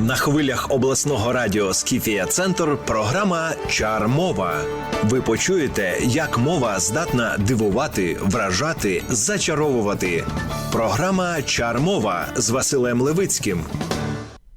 На хвилях обласного радіо Скіфія Центр програма Чар мова. Ви почуєте, як мова здатна дивувати, вражати, зачаровувати. Програма Чар мова з Василем Левицьким.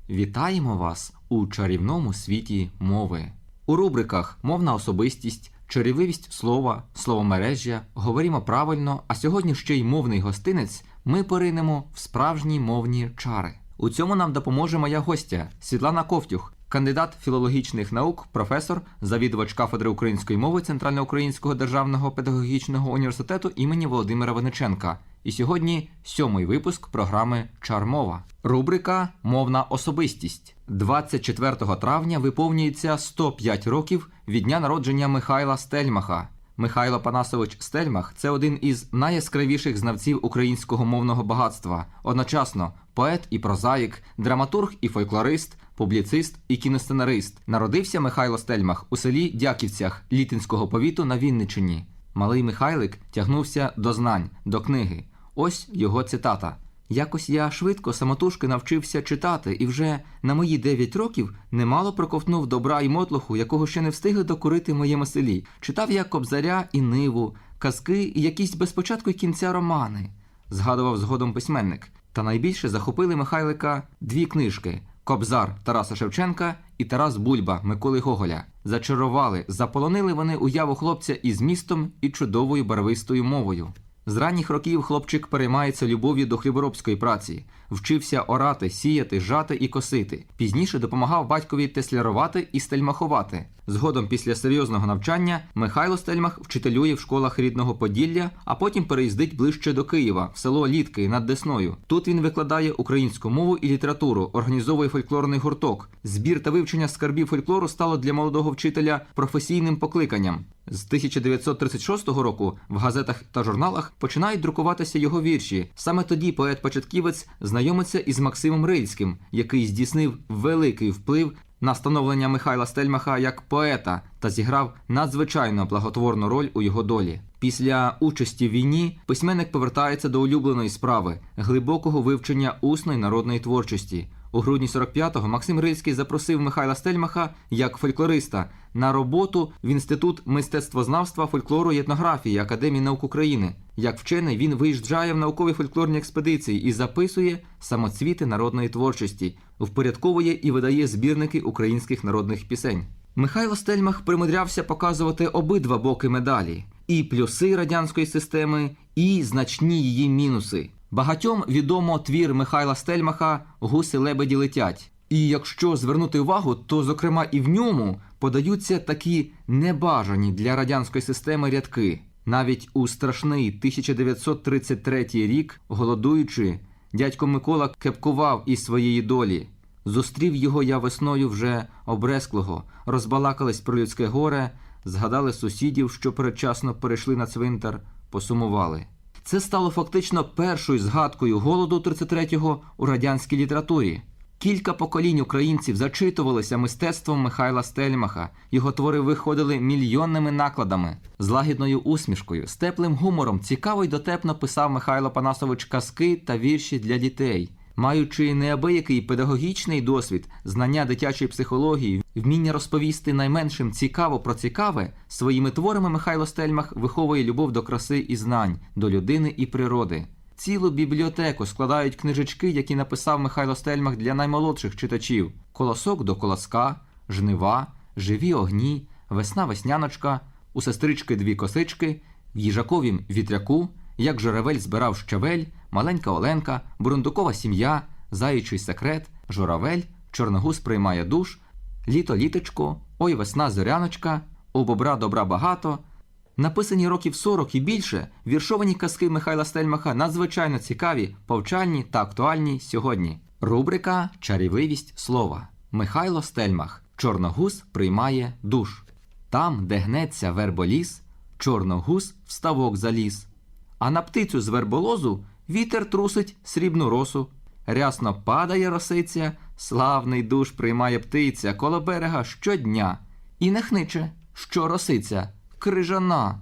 Вітаємо вас у чарівному світі мови. У рубриках Мовна особистість, чарівливість слова, словомережжя говоримо правильно, а сьогодні ще й мовний гостинець ми поринемо в справжні мовні чари. У цьому нам допоможе моя гостя Світлана Ковтюх, кандидат філологічних наук, професор, завідувач кафедри української мови Центральноукраїнського державного педагогічного університету імені Володимира Вениченка. І сьогодні сьомий випуск програми Чармова. Рубрика Мовна особистість. 24 травня виповнюється 105 років від дня народження Михайла Стельмаха. Михайло Панасович Стельмах це один із найяскравіших знавців українського мовного багатства. Одночасно поет і прозаїк, драматург і фольклорист, публіцист і кіносценарист. Народився Михайло Стельмах у селі Дяківцях Літинського повіту на Вінниччині. Малий Михайлик тягнувся до знань, до книги. Ось його цитата. Якось я швидко самотужки навчився читати, і вже на мої 9 років немало проковтнув добра і мотлуху, якого ще не встигли докурити в моєму селі. Читав я кобзаря і ниву, казки і якісь без початку й кінця романи, згадував згодом письменник. Та найбільше захопили Михайлика дві книжки: Кобзар Тараса Шевченка і Тарас Бульба Миколи Гоголя. Зачарували, заполонили вони уяву хлопця із містом і чудовою барвистою мовою. З ранніх років хлопчик переймається любов'ю до хліборобської праці, вчився орати, сіяти, жати і косити. Пізніше допомагав батькові теслярувати і стельмахувати. Згодом, після серйозного навчання, Михайло Стельмах вчителює в школах рідного Поділля, а потім переїздить ближче до Києва, в село Літки над Десною. Тут він викладає українську мову і літературу, організовує фольклорний гурток. Збір та вивчення скарбів фольклору стало для молодого вчителя професійним покликанням. З 1936 року в газетах та журналах починають друкуватися його вірші. Саме тоді поет-початківець знайомиться із Максимом Рильським, який здійснив великий вплив на становлення Михайла Стельмаха як поета та зіграв надзвичайно благотворну роль у його долі. Після участі в війні письменник повертається до улюбленої справи глибокого вивчення усної народної творчості. У грудні 45-го Максим Рильський запросив Михайла Стельмаха як фольклориста на роботу в інститут мистецтвознавства, фольклору і етнографії Академії наук України. Як вчений він виїжджає в наукові фольклорні експедиції і записує самоцвіти народної творчості, впорядковує і видає збірники українських народних пісень. Михайло Стельмах примудрявся показувати обидва боки медалі: і плюси радянської системи, і значні її мінуси. Багатьом відомо твір Михайла Стельмаха Гуси лебеді летять. І якщо звернути увагу, то зокрема і в ньому подаються такі небажані для радянської системи рядки. Навіть у страшний 1933 рік, голодуючи, дядько Микола кепкував із своєї долі. Зустрів його я весною вже обресклого, розбалакались про людське горе, згадали сусідів, що передчасно перейшли на цвинтар, посумували. Це стало фактично першою згадкою голоду 33-го у радянській літературі. Кілька поколінь українців зачитувалися мистецтвом Михайла Стельмаха. Його твори виходили мільйонними накладами, з лагідною усмішкою, з теплим гумором, цікаво й дотепно писав Михайло Панасович казки та вірші для дітей. Маючи неабиякий педагогічний досвід, знання дитячої психології, вміння розповісти найменшим цікаво про цікаве, своїми творами Михайло Стельмах виховує любов до краси і знань, до людини і природи. Цілу бібліотеку складають книжечки, які написав Михайло Стельмах для наймолодших читачів: Колосок до колоска, Жнива, Живі огні, Весна весняночка, у сестрички дві косички, в їжаковім вітряку, як журавель збирав щавель, маленька Оленка, бурундукова сім'я, заячий секрет, журавель, чорногуз приймає душ, літо літочко, ой весна зоряночка, у бобра добра багато. Написані років 40 і більше віршовані казки Михайла Стельмаха надзвичайно цікаві, повчальні та актуальні сьогодні. Рубрика Чарівливість слова. Михайло Стельмах. Чорногуз приймає душ. Там, де гнеться верболіс, чорногуз в ставок заліз. А на птицю з верболозу вітер трусить срібну росу. Рясно падає росиця, славний душ приймає птиця коло берега щодня. І не хниче, що росиця крижана.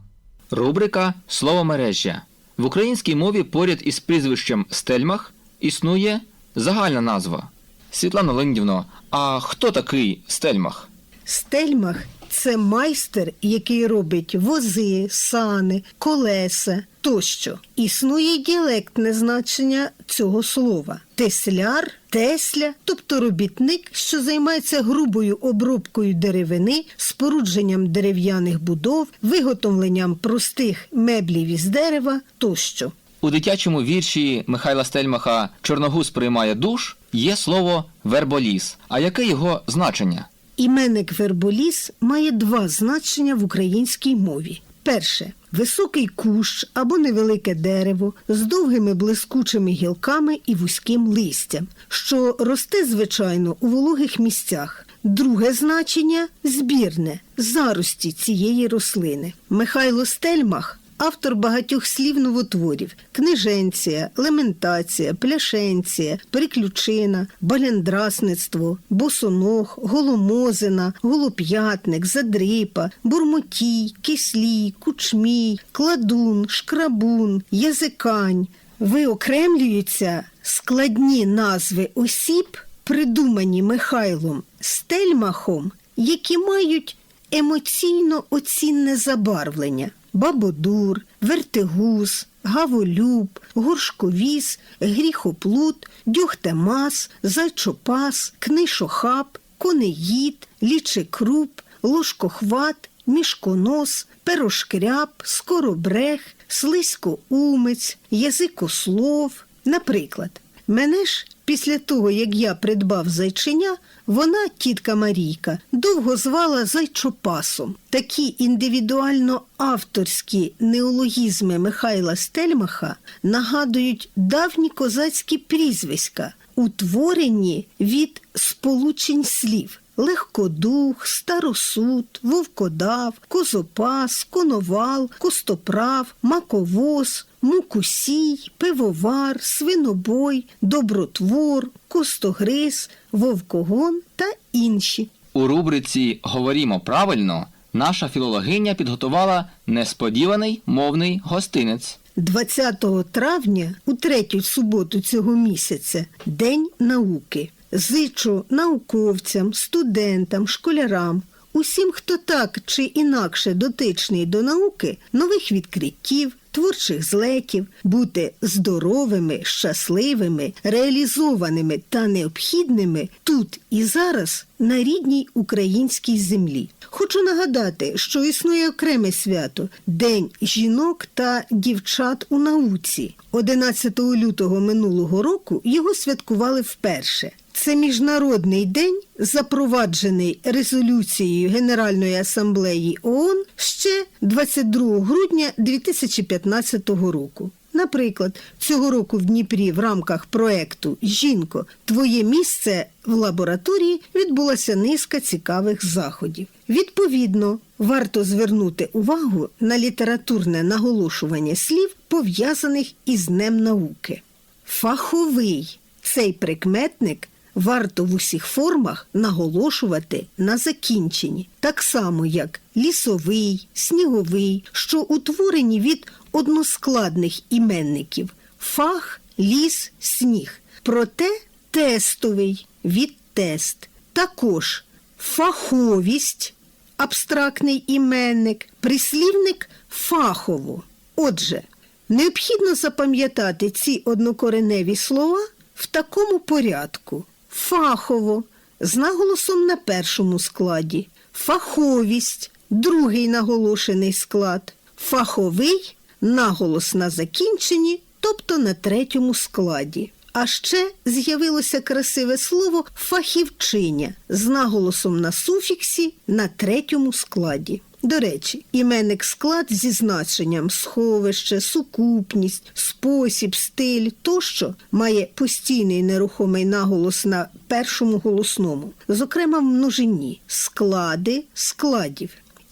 Рубрика Словомережжя. В українській мові поряд із прізвищем Стельмах існує загальна назва Світлана Леонідівно, а хто такий Стельмах? Стельмах це майстер, який робить вози, сани, колеса тощо. Існує діалектне значення цього слова: тесляр, тесля, тобто робітник, що займається грубою обробкою деревини, спорудженням дерев'яних будов, виготовленням простих меблів із дерева тощо. У дитячому вірші Михайла Стельмаха Чорногуз приймає душ є слово верболіс. А яке його значення? Іменник верболіс має два значення в українській мові. Перше високий кущ або невелике дерево з довгими блискучими гілками і вузьким листям, що росте, звичайно, у вологих місцях. Друге значення збірне зарості цієї рослини. Михайло Стельмах Автор багатьох слів новотворів: книженція, лементація, пляшенція, приключина, баляндрасництво, босоног, голомозина, голоп'ятник, задрипа, бурмотій, кислій, кучмій, кладун, шкрабун, язикань. Виокремлюються складні назви осіб, придумані Михайлом Стельмахом, які мають емоційно оцінне забарвлення бабодур, вертигуз, гаволюб, горшковіс, гріхоплут, дюхтемас, зайчопас, книшохап, конеїд, лічекруп, ложкохват, мішконос, перошкряб, скоробрех, слизькоумець, язикослов. Наприклад, мене ж після того, як я придбав зайчиня, вона, тітка Марійка, довго звала зайчопасом. Такі індивідуально авторські неологізми Михайла Стельмаха нагадують давні козацькі прізвиська, утворені від сполучень слів. Легкодух, старосуд, вовкодав, козопас, коновал, костоправ, маковоз, мукусій, пивовар, свинобой, добротвор, костогриз, вовкогон та інші. У рубриці Говорімо правильно наша філологиня підготувала несподіваний мовний гостинець. 20 травня, у третю суботу цього місяця, День науки. Зичу науковцям, студентам, школярам, усім, хто так чи інакше дотичний до науки, нових відкриттів, творчих злеків, бути здоровими, щасливими, реалізованими та необхідними тут і зараз на рідній українській землі. Хочу нагадати, що існує окреме свято День жінок та дівчат у науці. 11 лютого минулого року його святкували вперше. Це міжнародний день, запроваджений резолюцією Генеральної асамблеї ООН ще 22 грудня 2015 року. Наприклад, цього року в Дніпрі в рамках проекту Жінко, твоє місце в лабораторії відбулася низка цікавих заходів. Відповідно, варто звернути увагу на літературне наголошування слів, пов'язаних із Днем науки. Фаховий цей прикметник варто в усіх формах наголошувати на закінченні, так само як лісовий, сніговий, що утворені від односкладних іменників фах, ліс, сніг. Проте тестовий від тест. Також фаховість, абстрактний іменник, прислівник фахово. Отже, необхідно запам'ятати ці однокореневі слова в такому порядку: фахово. З наголосом на першому складі, фаховість. Другий наголошений склад, фаховий. Наголос на закінченні, тобто на третьому складі. А ще з'явилося красиве слово фахівчиня з наголосом на суфіксі на третьому складі. До речі, іменник склад зі значенням сховище, сукупність, спосіб, стиль тощо має постійний нерухомий наголос на першому голосному, зокрема в множині склади складів.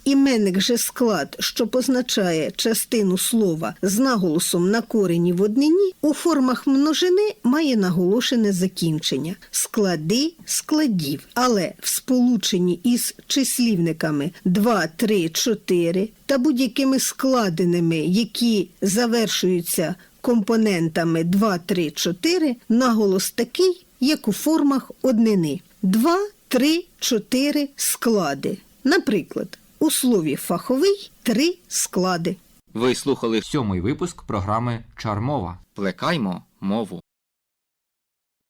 Іменник же склад, що позначає частину слова з наголосом на корені в однині, у формах множини має наголошене закінчення склади складів, але в сполученні із числівниками 2, 3, 4 та будь-якими складеними, які завершуються компонентами 2, 3, 4, наголос такий, як у формах однини. Два, три, чотири склади. Наприклад, у слові фаховий три склади. Ви слухали сьомий випуск програми Чармова. Плекаймо мову.